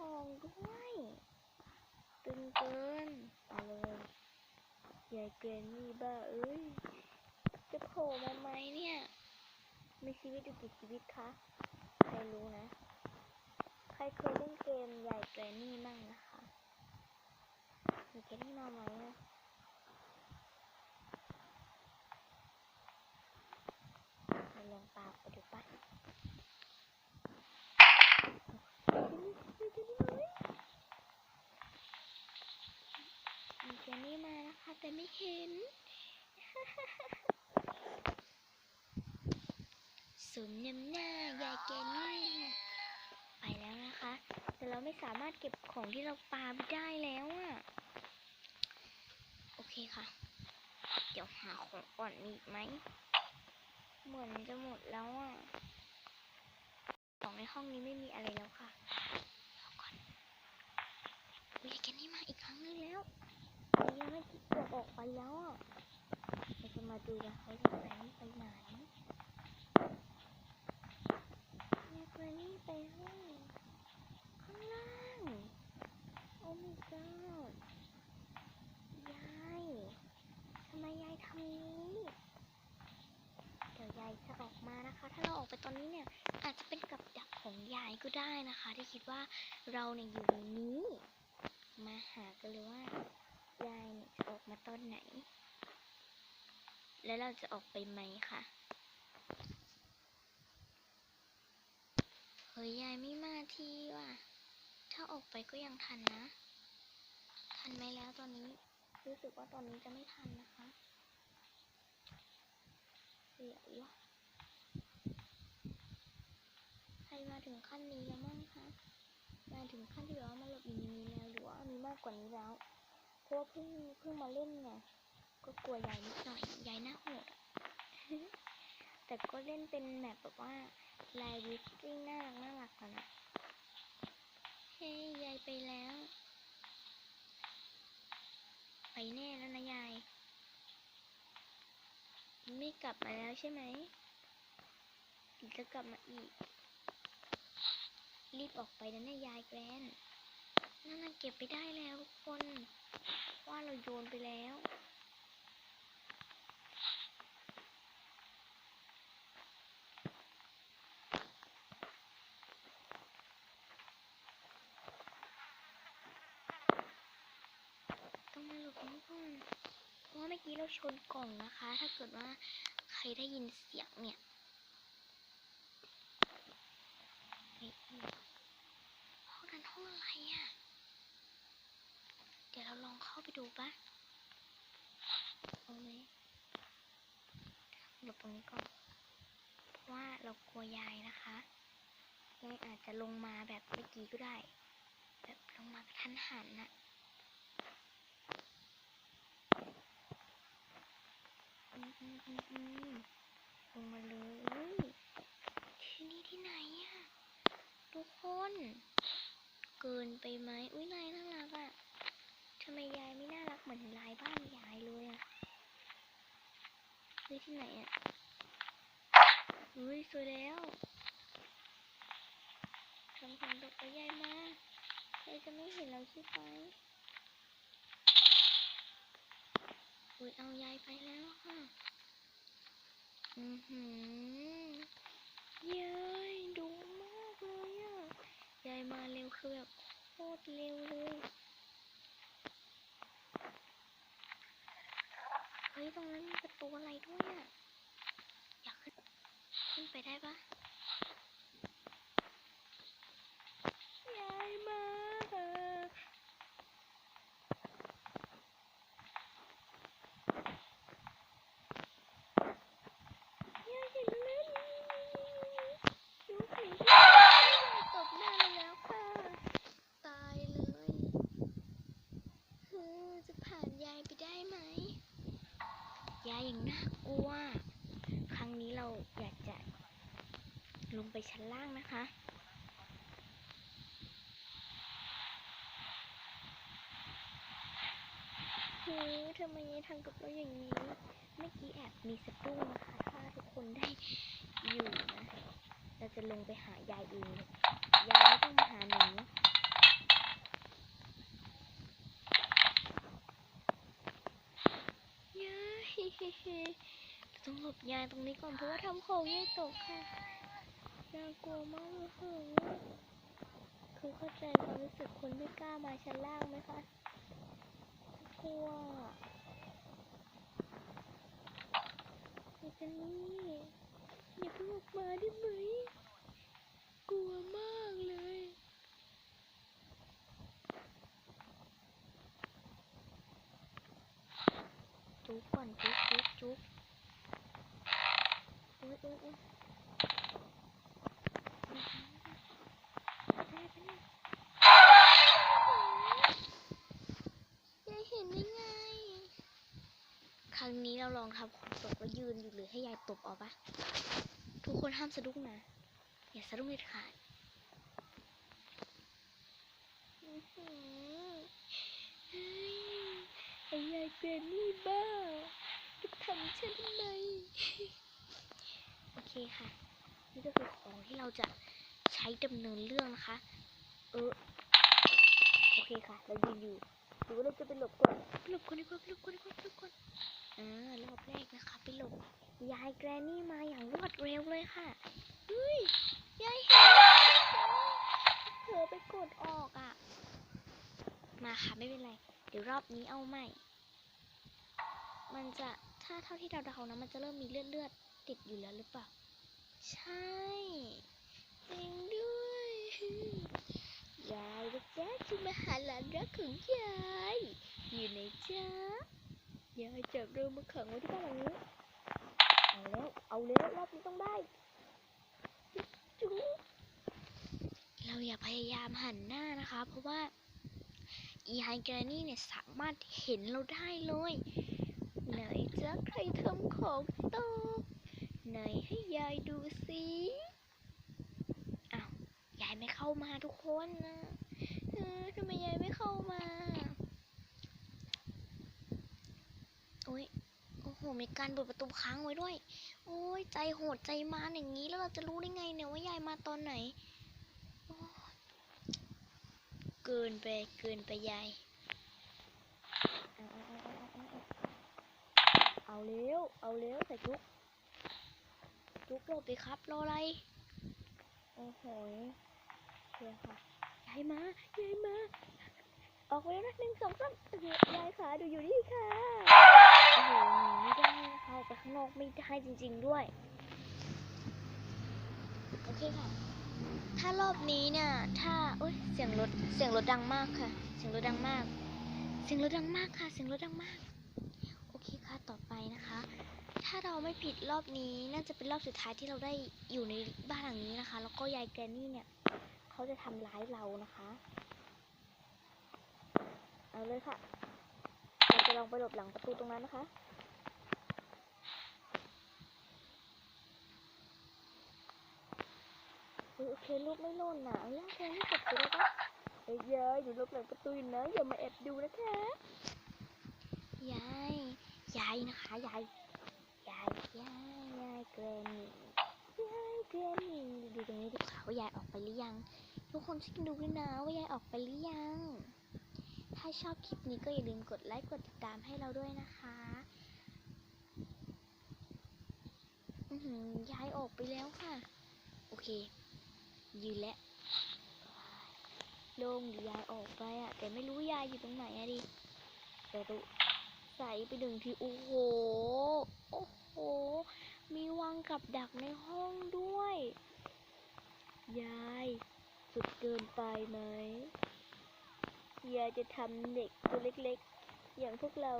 ของด้วยตึงเกินเอาเลยยายเกรนนี่บ้าเอ้ย จะโผล่มาไหมเนี่ย มีชีวิตอยู่กี่ชีวิตคะ ใครรู้นะ ใครเคยเล่นเกมใหญ่แกรนนี่มั่งนะคะมีแกรนนี่มาไหมอะลองตาไปดูปะ มีแกรนนี่มานะคะ แต่ไม่เห็นสุนยำหน้ายายแกนี่ไปแล้วนะคะ แต่เราไม่สามารถเก็บของที่เราปาไปได้แล้วอะโอเคค่ะ เดี๋ยวหาของก่อนมีอีกไหมเหมือนจะหมดแล้วอะของในห้องนี้ไม่มีอะไรแล้วค่ะ ยแกนี่มาอีกครั้งนึงแล้วยังไม่คิดตัวออกไปแล้วอะเราจะมาดูนะเขาจะไปไปไหนยายเกนี่ไปห้องข้างล่างโอ้ my god ยายทำไมยายทำนี้เดี๋ยวยายจะออกมานะคะ ถ้าเราออกไปตอนนี้เนี่ย อาจจะเป็นกับดักของยายก็ได้นะคะ ที่คิดว่าเราเนี่ยอยู่ในนี้ มาหากันเลยว่ายายเนี่ยจะออกมาตอนไหน แล้วเราจะออกไปไหมคะเฮ้ยยายไม่มาทีว่ะ ถ้าออกไปก็ยังทันนะ ทันไหมแล้วตอนนี้ รู้สึกว่าตอนนี้จะไม่ทันนะคะเสียวใครมาถึงขั้นนี้แล้วมั้งคะ มาถึงขั้นที่แบบว่ามาหลบอยู่ในนี้แล้วหรือว่ามีมากกว่านี้แล้วเพราะว่าเพิ่งเพิ่งมาเล่นไงก็กลัวยายนิดหน่อยยายหน้าโหดแต่ก็เล่นเป็นแบบแบบว่าลายวิสกิ้งน่ารักน่ารักก่อนนะเฮ้ยยายไปแล้ว ไปแน่แล้วนะยายไม่กลับมาแล้วใช่ไหมจะกลับมาอีก รีบออกไปนะเนี่ยยายแกรนนั่นน่ะเก็บไปได้แล้วทุกคน ว่าเราโยนไปแล้ว ต้องมาหลบนี้ก่อนเพราะว่าเมื่อกี้เราชนกล่องนะคะ ถ้าเกิดว่าใครได้ยินเสียงเนี่ยเฮ้ยห้องนั้นห้องอะไรอะ่ะ เดี๋ยวเราไปดูปะเอาไหมหลบตรงนี้ก่อน เพราะว่าเรากลัวยายนะคะยายอาจจะลงมาแบบเมื่อกี้ก็ได้ แบบลงมากระทันหันน่ะลงมาเลยที่นี่ที่ไหนอะทุกคน เกินไปไหมอุ้ยนายน่ารักอะำไมยายไม่น่ารักเหมือนลายบ้านยายเลยอะนี่ที่ไหนอะอุ้ยสวยแล้วทำความตกไปยายมาใครจะไม่เห็นเราใช่ไหมอุ้ยเอายายไปแล้วค่ะ อือหือย้ยดูมากเลยอะยายมาเร็วคือแบบโคตรเร็วเลย ฮ้ยตรงนั้นมีประตูอะไรด้วยอะอยากขึ้น ขึ้นไปได้ปะ ชั้นล่างนะคะ หูทำไมทางกับเราอย่างนี้ เมื่อกี้แอบมีสะดุ้งนะคะถ้าทุกคนได้อยู่นะเราจะลงไปหายายเองยายไม่ต้องมาหาหนูยายต้องหลบยายตรงนี้ก่อนเพราะว่าทำของยายตกค่ะ น่ากลัวมากเลยคือเข้าใจความรู้สึกคนไม่กล้ามาชั้นล่างไหมคะ กลัวเจนนี่อย่าเพิ่งออกมาได้ไหม กลัวมากเลยจุกก่อนจุกจุกจุกโอ๊ยโอ๊ยโอ๊ย ครั้งนี้เราลองทำของตกแล้วยืนอยู่หรือให้ยายตบเอาปะทุกคนห้ามสะดุ้งนะ อย่าสะดุ้งเด็ดขาดอื้อหือเฮ้ยไอ้ยายเกรนนี่บ้าจะทำฉันทำไม โอเคค่ะ นี่ก็คือของที่เราจะใช้ดำเนินเรื่องนะคะ เออ โอเคค่ะ เรายืนอยู่หรือว่าเราจะไปหลบก่อนไปหลบก่อนดีกว่าไปหลบก่อนดีกว่าไปหลบก่อนอ่ารอบแรกนะคะ ไปหลบ ยายแกรนนี่มาอย่างรวดเร็วเลยค่ะเฮ้ย ยายเห็นเผลอไปกดออกอะ มาค่ะไม่เป็นไร เดี๋ยวรอบนี้เอาใหม่ มันจะถ้าเท่าที่เราเดาๆนะมันจะเริ่มมีเลือดเลือดๆติดอยู่แล้วหรือเปล่า ใช่จริงด้วยยายนะจ๊ะคือมาหาหลานรักของยายอยู่ไหนจ๊ะยายจับเรามาขังไว้ที่บ้านหลังนี้เอาแล้วเอาแล้วรอบนี้ต้องได้จุ๊เราอย่าพยายามหันหน้านะคะ เพราะว่าอีไฮแกรนี่เนี่ยสามารถเห็นเราได้เลยไหนจ๊ะใครทำของตก ไหนให้ยายดูสิอ้าวยายไม่เข้ามาทุกคนนะเออทำไมยายไม่เข้ามา โอ้ย โอ้โห มีการเปิดประตูค้างไว้ด้วย โอ้ย ใจโหดใจมาอย่างนี้ แล้วเราจะรู้ได้ไงเนี่ยว่ายายมาตอนไหน เกินไป เกินไปยาย เอาเร็ว เอาเร็วใส่จุก จุกหลบดิครับรออะไร โอ้โหเชียค่ะยายมายายมา ออกไปแล้วนะหนึ่งสองสามโอ้โหยายขาดูอยู่นี่ค่ะ โอ้โหหนีไม่ได้นะคะออกไปข้างนอกไม่ได้จริง ๆด้วย โอเคค่ะ ถ้ารอบนี้เนี่ย ถ้าโอ้ยเสียงรถ เสียงรถดังมากค่ะ เสียงรถดังมาก เสียงรถดังมากค่ะ เสียงรถดังมาก โอเคค่ะ ต่อไปนะคะ ถ้าเราไม่ผิดรอบนี้น่าจะเป็นรอบสุดท้ายที่เราได้อยู่ในบ้านหลังนี้นะคะ แล้วก็ยายแกรนนี่เนี่ยเขาจะทำร้ายเรานะคะ เอาเลยค่ะเราจะลองไปหลบหลังประตูตรงนั้นนะคะโอเคลูกไม่ล่นนะเอาย่าแทนให้กดไปได้ปะเยยายอยู่หลบหลังประตูนะอย่ามาแอบดูนะคะยายยายนะคะยาย ยายยายยายเกรนยายเกรนดูตรงนี้ดีกว่าว่ายายออกไปหรือยัง ทุกคนช่วยกันดูด้วยนะว่ายายออกไปหรือยัง ถ้าชอบคลิปนี้ก็อย่าลืมกดไลค์กดติดตามให้เราด้วยนะคะอือหือยายออกไปแล้วค่ะ โอเค ยืนแล้วโล่งยายออกไปอะแต่ไม่รู้ยายอยู่ตรงไหนอะดิแต่ตุใส่ไปหนึ่งทีโอ้โหโอ้โห มีวางกับดักในห้องด้วย ยายสุดเกินไปไหม ยายจะทำเด็กตัวเล็กๆ อย่างพวกเรา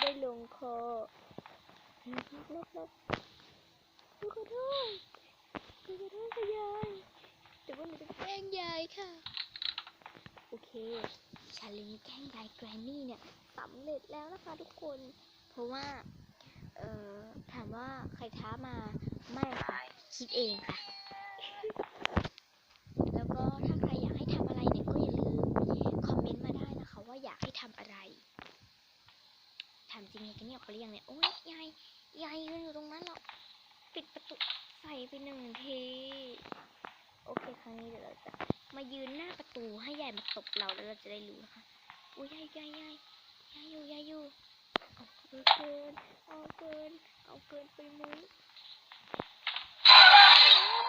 ได้ลงคอลบลบลบขอโทษขอโทษค่ะยายแต่ว่าหนูจะแกล้งยายค่ะ โอเคชาเลนจ์แกล้งยายแกรนนี่เนี่ยสำเร็จแล้วนะคะทุกคน เพราะว่า เอ่อถามว่าใครท้ามาไม่ค่ะคิดเองค่ะ แล้วก็ถ้าใครอยากให้ทำอะไรเนี่ยก็อย่าลืมคอมเมนต์มาได้นะคะ ว่าอยากให้ทำอะไรถามจริงกันเนี่ยออกไปหรือยังเนี่ยโอ้ยยายยายยืนอยู่ตรงนั้นหรอกปิดประตูใส่ไปหนึ่งทีโอเคครั้งนี้เดี๋ยวเราจะมายืนหน้าประตูให้ยายมาตบเราแล้วเราจะได้รู้นะคะโอ้ยยายยายยายยายอยู่ยายอยู่ เอาเกิน เอาเกิน เอาเกินไปมุ้ย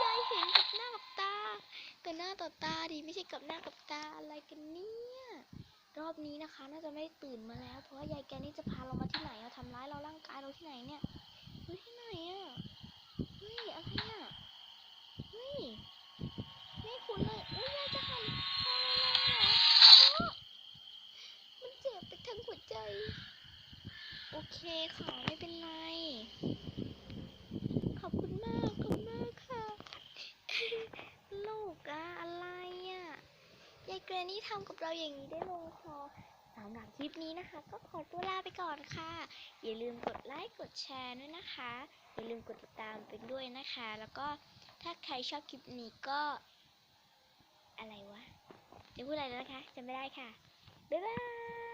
ยายเห็นกับหน้ากับตา กับหน้าต่อตาดิไม่ใช่กับหน้ากับตาอะไรกันเนี่ย รอบนี้นะคะ น่าจะไม่ตื่นมาแล้ว เพราะว่ายายแกนี่จะพาเรามาที่ไหนเอาทำร้ายเราร่างกายเราที่ไหนเนี่ยเฮ้ยที่ไหนอะเฮ้ยอะไรอะเฮ้ย ไม่คุ้นเลยอุ้ยยายจะหันคอเราเหรอโอ๊ะมันเจ็บไปทั้งหัวใจ โอ เคค่ะ ไม่เป็นไร ขอบคุณมาก ขอบคุณมากค่ะ ลูกอะอะไรอะยายเกรนี่ทำกับเราอย่างนี้ได้ลงคอสำหรับคลิปนี้นะคะ ก็ขอตัวลาไปก่อนค่ะ อย่าลืมกดไลค์ กดแชร์ด้วยนะคะ อย่าลืมกดติดตามเป็นด้วยนะคะ แล้วก็ถ้าใครชอบคลิปนี้ก็ อะไรวะจะพูดอะไรแล้วนะคะจำไม่ได้ค่ะ บ๊ายบาย